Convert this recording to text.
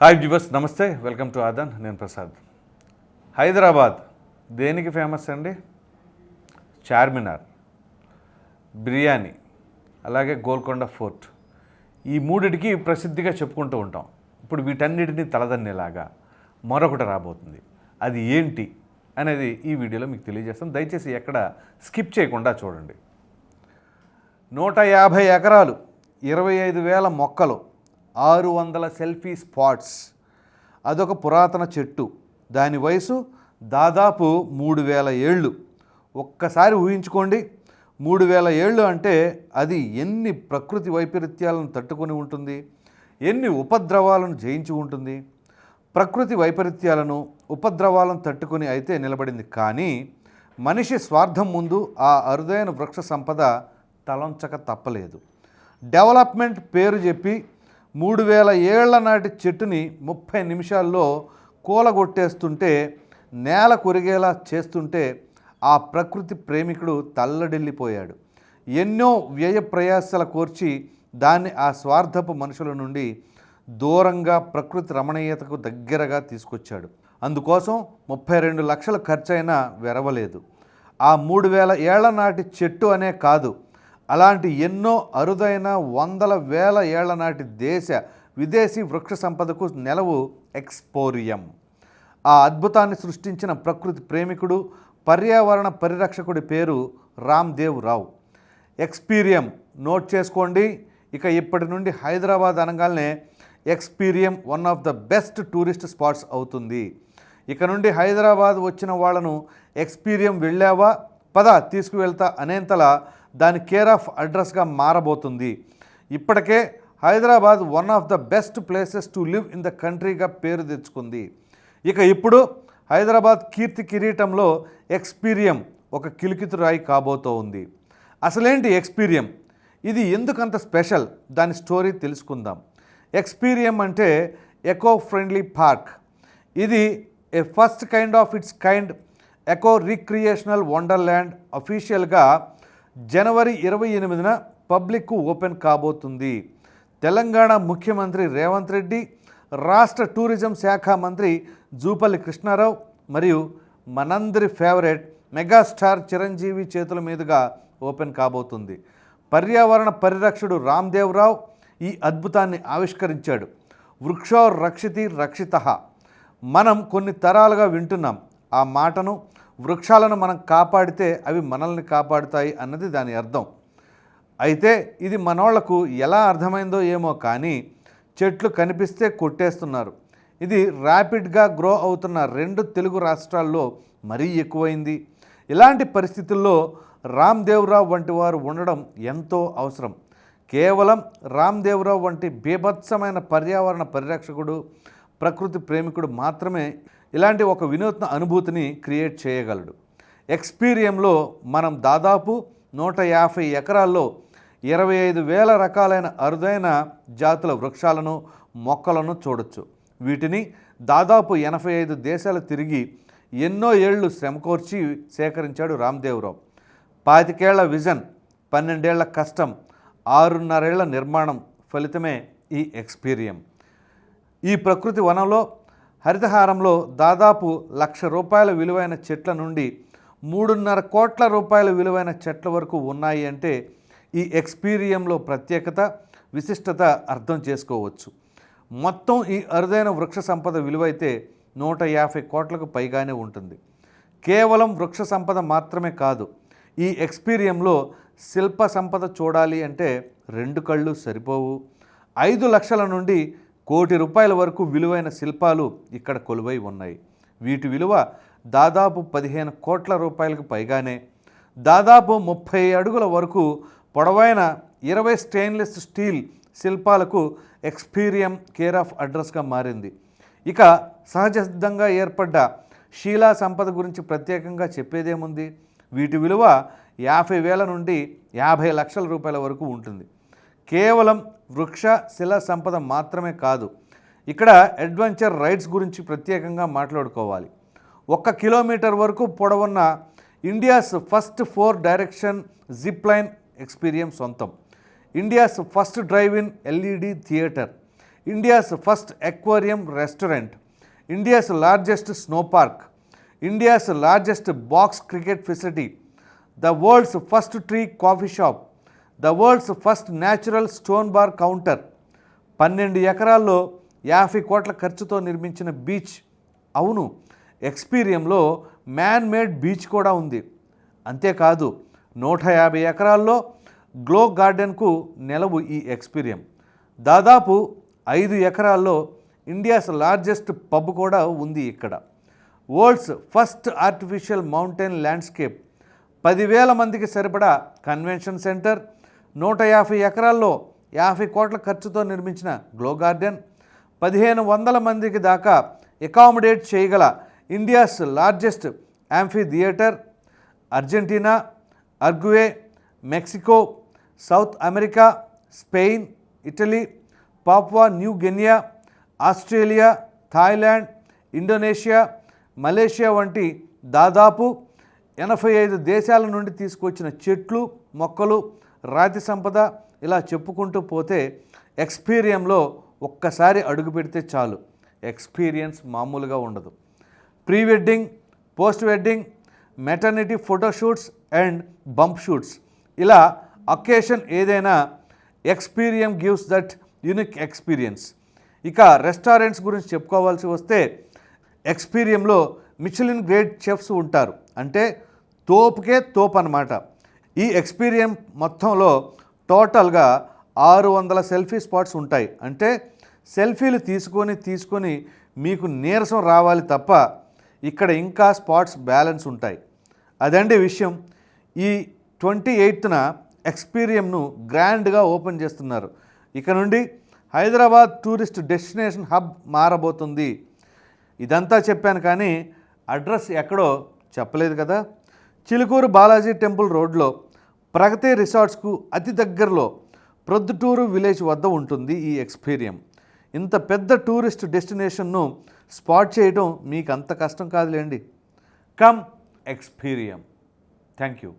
Hi జివస్ నమస్తే welcome to Aadhan నేను ప్రసాద్. హైదరాబాద్ దేనికి ఫేమస్ అండి? చార్మినార్. బిర్యానీ. అలాగే గోల్కొండ ఫోర్ట్. ఈ మూడిటికి ప్రసిద్ధిగా చెప్పుకుంటూ ఉంటాం. ఇప్పుడు వీటన్నిటిని తలదన్నేలాగా మరొకటి రాబోతుంది. అది ఏంటి అనేది ఈ వీడియోలో మీకు తెలియజేస్తాం. దయచేసి ఎక్కడ స్కిప్ చేయకుండా చూడండి. నూట యాభై ఎకరాలు ఇరవై ఐదు వేల మొక్కలు ఆరు వందల సెల్ఫీ స్పాట్స్. అదొక పురాతన చెట్టు. దాని వయసు దాదాపు మూడు వేల ఏళ్ళు. ఒక్కసారి ఊహించుకోండి. మూడు వేల ఏళ్ళు అంటే అది ఎన్ని ప్రకృతి వైపరీత్యాలను తట్టుకొని ఉంటుంది? ఎన్ని ఉపద్రవాలను జయించి ఉంటుంది? ప్రకృతి వైపరీత్యాలను ఉపద్రవాలను తట్టుకొని అయితే నిలబడింది. కానీ మనిషి స్వార్థం ముందు ఆ అరుదైన వృక్ష సంపద తలంచక తప్పలేదు. డెవలప్మెంట్ పేరు చెప్పి మూడు వేల ఏళ్ళ నాటి చెట్టుని ముప్పై నిమిషాల్లో కూలగొట్టేస్తుంటే నేల కొరిగేలా చేస్తుంటే ఆ ప్రకృతి ప్రేమికుడు తల్లడిల్లిపోయాడు. ఎన్నో వ్యయ ప్రయాసల కోర్చి దాన్ని ఆ స్వార్థపు మనుషుల నుండి దూరంగా ప్రకృతి రమణీయతకు దగ్గరగా తీసుకొచ్చాడు. అందుకోసం ముప్పై రెండు లక్షల ఖర్చైనా వెరవలేదు. ఆ మూడు వేల ఏళ్ళ నాటి చెట్టు అనే కాదు అలాంటి ఎన్నో అరుదైన వందల వేల ఏళ్ళ నాటి దేశ విదేశీ వృక్ష సంపదకు నెలవు ఎక్స్పోరియం. ఆ అద్భుతాన్ని సృష్టించిన ప్రకృతి ప్రేమికుడు పర్యావరణ పరిరక్షకుడి పేరు రామ్దేవ్ రావు. ఎక్స్పీరియం నోట్ చేసుకోండి. ఇక ఇప్పటి నుండి హైదరాబాద్ అనగానే Experium one of the best tourist spots అవుతుంది. ఇక నుండి హైదరాబాద్ వచ్చిన వాళ్ళను ఎక్స్పీరియం వెళ్ళావా? పద తీసుకువెళ్తా అనేంతలా దాని కేర్ ఆఫ్ అడ్రస్గా మారబోతుంది. ఇప్పటికే Hyderabad one of the best places to live in the కంట్రీగా పేరు తెచ్చుకుంది. ఇక ఇప్పుడు హైదరాబాద్ కీర్తి కిరీటంలో ఎక్స్పీరియం ఒక కిలికితురాయి కాబోతూ ఉంది. అసలేంటి ఎక్స్పీరియం ఇది ఎందుకంత స్పెషల్ దాని స్టోరీ తెలుసుకుందాం. ఎక్స్పీరియం అంటే ఎకో ఫ్రెండ్లీ పార్క్ ఇది a first kind of its kind eco recreational wonderland అఫీషియల్గా జనవరి ఇరవై ఎనిమిదిన పబ్లిక్కు ఓపెన్ కాబోతుంది. తెలంగాణ ముఖ్యమంత్రి రేవంత్ రెడ్డి రాష్ట్ర టూరిజం శాఖ మంత్రి జూపల్లి కృష్ణారావు మరియు మనందరి ఫేవరెట్ మెగాస్టార్ చిరంజీవి చేతుల మీదుగా ఓపెన్ కాబోతుంది. పర్యావరణ పరిరక్షకుడు రామ్దేవరావు ఈ అద్భుతాన్ని ఆవిష్కరించాడు. వృక్షో రక్షితి రక్షిత. మనం కొన్ని తరాలుగా వింటున్నాం ఆ మాటను వృక్షాలను మనం కాపాడితే అవి మనల్ని కాపాడుతాయి అన్నది దాని అర్థం. అయితే ఇది మనోళ్ళకు ఎలా అర్థమైందో ఏమో కానీ చెట్లు కనిపిస్తే కొట్టేస్తున్నారు. ఇది ర్యాపిడ్గా గ్రో అవుతున్న రెండు తెలుగు రాష్ట్రాల్లో మరీ ఎక్కువైంది. ఇలాంటి పరిస్థితుల్లో రామ్దేవ్రావు వంటి వారు ఉండడం ఎంతో అవసరం. కేవలం రామ్దేవ్రావు వంటి బీభత్సమైన పర్యావరణ పరిరక్షకుడు ప్రకృతి ప్రేమికుడు మాత్రమే ఇలాంటి ఒక వినూత్న అనుభూతిని క్రియేట్ చేయగలడు. ఎక్స్పీరియంలో మనం దాదాపు నూట యాభై ఎకరాల్లో ఇరవై ఐదు వేల రకాలైన అరుదైన జాతుల వృక్షాలను మొక్కలను చూడొచ్చు. వీటిని దాదాపు ఎనభై ఐదు దేశాలు తిరిగి ఎన్నో ఏళ్ళు శ్రమకూర్చి సేకరించాడు రామ్దేవరావు. పాతికేళ్ళ విజన్ పన్నెండేళ్ళ కష్టం ఆరున్నరేళ్ళ నిర్మాణం ఫలితమే ఈ ఎక్స్పీరియం. ఈ ప్రకృతి వనంలో హరితహారంలో దాదాపు లక్ష రూపాయల విలువైన చెట్ల నుండి మూడున్నర కోట్ల రూపాయల విలువైన చెట్ల వరకు ఉన్నాయి అంటే ఈ ఎక్స్పీరియంలో ప్రత్యేకత విశిష్టత అర్థం చేసుకోవచ్చు. మొత్తం ఈ అరుదైన వృక్ష సంపద విలువైతే నూట యాభై కోట్లకు పైగానే ఉంటుంది. కేవలం వృక్ష సంపద మాత్రమే కాదు ఈ ఎక్స్పీరియంలో శిల్ప సంపద చూడాలి అంటే రెండు కళ్ళు సరిపోవు. ఐదు లక్షల నుండి కోటి రూపాయల వరకు విలువైన శిల్పాలు ఇక్కడ కొలువై ఉన్నాయి. వీటి విలువ దాదాపు పదిహేను కోట్ల రూపాయలకు పైగానే దాదాపు ముప్పై అడుగుల వరకు పొడవైన ఇరవై స్టెయిన్లెస్ స్టీల్ శిల్పాలకు ఎక్స్పీరియం కేర్ ఆఫ్ అడ్రస్గా మారింది. ఇక సహజసిద్ధంగా ఏర్పడ్డ శీలా సంపద గురించి ప్రత్యేకంగా చెప్పేదేముంది? వీటి విలువ యాభై వేల నుండి యాభై లక్షల రూపాయల వరకు ఉంటుంది. కేవలం వృక్ష శిల సంపద మాత్రమే కాదు. ఇక్కడ అడ్వెంచర్ రైడ్స్ గురించి ప్రత్యేకంగా మాట్లాడుకోవాలి. ఒక్క కిలోమీటర్ వరకు పొడవున్న India's first four direction zip line experience సొంతం. India's first drive in LED theatre. India's first aquarium restaurant. India's largest snow park. India's largest box cricket facility. The world's first tree coffee shop. The world's first natural stone bar counter. పన్నెండు ఎకరాల్లో యాభై కోట్ల ఖర్చుతో నిర్మించిన beach. అవును ఎక్స్పీరియంలో man made beach కూడా ఉంది. అంతేకాదు నూట యాభై ఎకరాల్లో గ్లో గార్డెన్కు నెలవు ఈ ఎక్స్పీరియం. దాదాపు ఐదు ఎకరాల్లో ఇండియాస్ లార్జెస్ట్ పబ్ కూడా ఉంది ఇక్కడ. World's first artificial mountain landscape. పదివేల మందికి సరిపడా కన్వెన్షన్ సెంటర్ నూట యాభై ఎకరాల్లో యాభై కోట్ల ఖర్చుతో నిర్మించిన గ్లో గార్డెన్ పదిహేను వందల మందికి దాకా అకామిడేట్ చేయగల India's largest amphitheatre Argentina Uruguay Mexico South America Spain Italy Papua New Guinea Australia Thailand Indonesia Malaysia వంటి దాదాపు ఎనభై ఐదు దేశాల నుండి తీసుకొచ్చిన చెట్లు మొక్కలు రాతి సంపద ఇలా చెప్పుకుంటూ పోతే ఎక్స్పీరియంలో ఒక్కసారి అడుగు పెడితే చాలు. ఎక్స్పీరియన్స్ మామూలుగా ఉండదు. Pre wedding post wedding maternity photoshoots and bump shoots ఇలా అకేషన్ ఏదైనా Experium gives that unique experience. ఇక రెస్టారెంట్స్ గురించి చెప్పుకోవాల్సి వస్తే ఎక్స్పీరియంలో మిచిలిన్ గ్రేడ్ చెఫ్స్ ఉంటారు. అంటే తోపుకే తోపు అనమాట ఈ ఎక్స్పీరియం మొత్తంలో టోటల్గా ఆరు వందల సెల్ఫీ స్పాట్స్ ఉంటాయి. అంటే సెల్ఫీలు తీసుకొని తీసుకొని మీకు నీరసం రావాలి తప్ప ఇక్కడ ఇంకా స్పాట్స్ బ్యాలెన్స్ ఉంటాయి. అదండి విషయం. ఈ ట్వంటీ ఎయిత్న ఎక్స్పీరియంను గ్రాండ్గా ఓపెన్ చేస్తున్నారు. ఇక నుండి హైదరాబాద్ టూరిస్ట్ డెస్టినేషన్ హబ్ మారబోతుంది. ఇదంతా చెప్పాను కానీ అడ్రస్ ఎక్కడో చెప్పలేదు కదా. చిలుకూరు బాలాజీ టెంపుల్ రోడ్లో ప్రగతి రిసార్ట్స్కు అతి దగ్గరలో ప్రొద్దుటూరు విలేజ్ వద్ద ఉంటుంది ఈ ఎక్స్పీరియం. ఇంత పెద్ద టూరిస్ట్ డెస్టినేషన్ను స్పాట్ చేయడం మీకు అంత కష్టం కాదులేండి. కమ్ ఎక్స్పీరియం. Thank you.